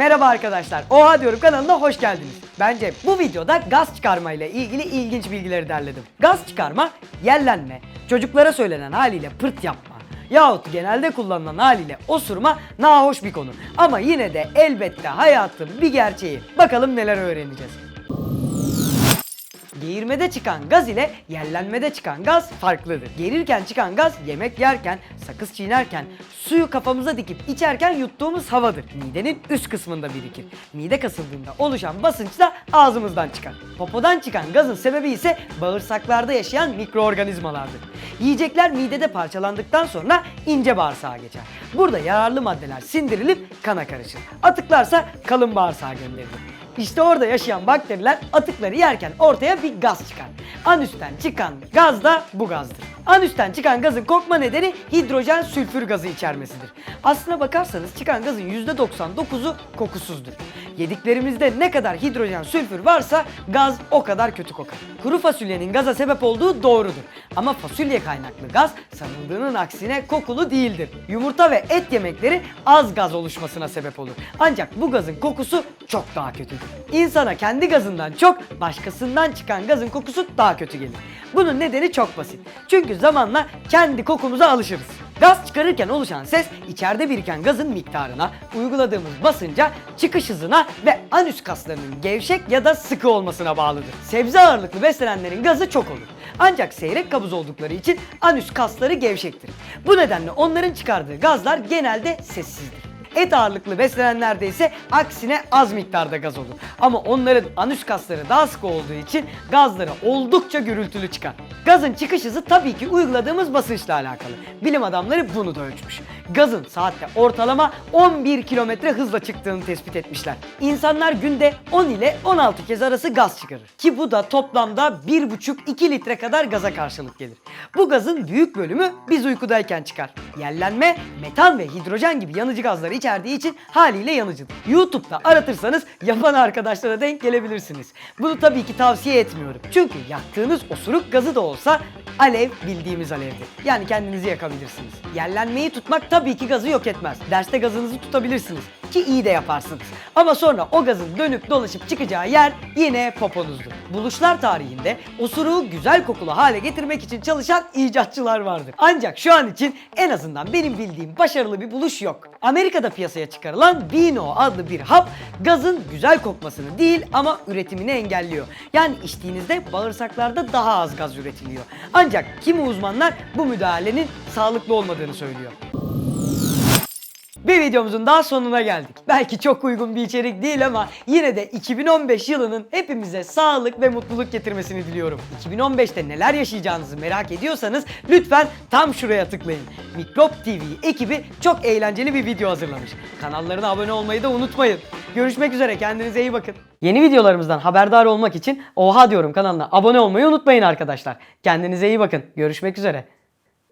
Merhaba arkadaşlar. Oha diyorum kanalına hoş geldiniz. Bence bu videoda gaz çıkarma ile ilgili ilginç bilgileri derledim. Gaz çıkarma, yerlenme, çocuklara söylenen haliyle pırt yapma yahut genelde kullanılan haliyle osurma nahoş bir konu. Ama yine de elbette hayatın bir gerçeği. Bakalım neler öğreneceğiz. Geğirmede çıkan gaz ile yerlenmede çıkan gaz farklıdır. Geğirirken çıkan gaz yemek yerken, sakız çiğnerken, suyu kafamıza dikip içerken yuttuğumuz havadır. Midenin üst kısmında birikir. Mide kasıldığında oluşan basınç da ağzımızdan çıkar. Popodan çıkan gazın sebebi ise bağırsaklarda yaşayan mikroorganizmalardır. Yiyecekler midede parçalandıktan sonra ince bağırsağa geçer. Burada yararlı maddeler sindirilip kana karışır. Atıklarsa kalın bağırsağa gönderilir. İşte orada yaşayan bakteriler atıkları yerken ortaya bir gaz çıkar. Anüsten çıkan gaz da bu gazdır. Anüsten çıkan gazın kokma nedeni hidrojen sülfür gazı içermesidir. Aslına bakarsanız çıkan gazın %99'u kokusuzdur. Yediklerimizde ne kadar hidrojen sülfür varsa gaz o kadar kötü kokar. Kuru fasulyenin gaza sebep olduğu doğrudur. Ama fasulye kaynaklı gaz sanıldığının aksine kokulu değildir. Yumurta ve et yemekleri az gaz oluşmasına sebep olur. Ancak bu gazın kokusu çok daha kötüdür. İnsana kendi gazından çok başkasından çıkan gazın kokusu daha kötü gelir. Bunun nedeni çok basit. Çünkü zamanla kendi kokumuza alışırız. Gaz çıkarırken oluşan ses içeride biriken gazın miktarına, uyguladığımız basınca, çıkış hızına ve anüs kaslarının gevşek ya da sıkı olmasına bağlıdır. Sebze ağırlıklı beslenenlerin gazı çok olur. Ancak seyrek kabız oldukları için anüs kasları gevşektir. Bu nedenle onların çıkardığı gazlar genelde sessizdir. Et ağırlıklı beslenenlerde ise aksine az miktarda gaz olur. Ama onların anüs kasları daha sıkı olduğu için gazları oldukça gürültülü çıkar. Gazın çıkış hızı tabii ki uyguladığımız basınçla alakalı. Bilim adamları bunu da ölçmüş. Gazın saatte ortalama 11 kilometre hızla çıktığını tespit etmişler. İnsanlar günde 10 ile 16 kez arası gaz çıkarır. Ki bu da toplamda 1,5-2 litre kadar gaza karşılık gelir. Bu gazın büyük bölümü biz uykudayken çıkar. Yerlenme, metan ve hidrojen gibi yanıcı gazları içerdiği için haliyle yanıcıdır. YouTube'da aratırsanız yapan arkadaşlara denk gelebilirsiniz. Bunu tabii ki tavsiye etmiyorum. Çünkü yaktığınız osuruk gazı da olsa alev bildiğimiz alevdir. Yani kendinizi yakabilirsiniz. Yerlenmeyi tutmak tabii ki gazı yok etmez. Derste gazınızı tutabilirsiniz ki iyi de yaparsınız. Ama sonra o gazın dönüp dolaşıp çıkacağı yer yine poponuzdur. Buluşlar tarihinde osuruğu güzel kokulu hale getirmek için çalışan icatçılar vardır. Ancak şu an için en azından benim bildiğim başarılı bir buluş yok. Amerika'da piyasaya çıkarılan Vino adlı bir hap gazın güzel kokmasını değil ama üretimini engelliyor. Yani içtiğinizde bağırsaklarda daha az gaz üretiliyor. Ancak kimi uzmanlar bu müdahalenin sağlıklı olmadığını söylüyor. Bir videomuzun daha sonuna geldik. Belki çok uygun bir içerik değil ama yine de 2015 yılının hepimize sağlık ve mutluluk getirmesini diliyorum. 2015'te neler yaşayacağınızı merak ediyorsanız lütfen tam şuraya tıklayın. Mikrop TV ekibi çok eğlenceli bir video hazırlamış. Kanallarına abone olmayı da unutmayın. Görüşmek üzere kendinize iyi bakın. Yeni videolarımızdan haberdar olmak için Oha diyorum kanalına abone olmayı unutmayın arkadaşlar. Kendinize iyi bakın. Görüşmek üzere.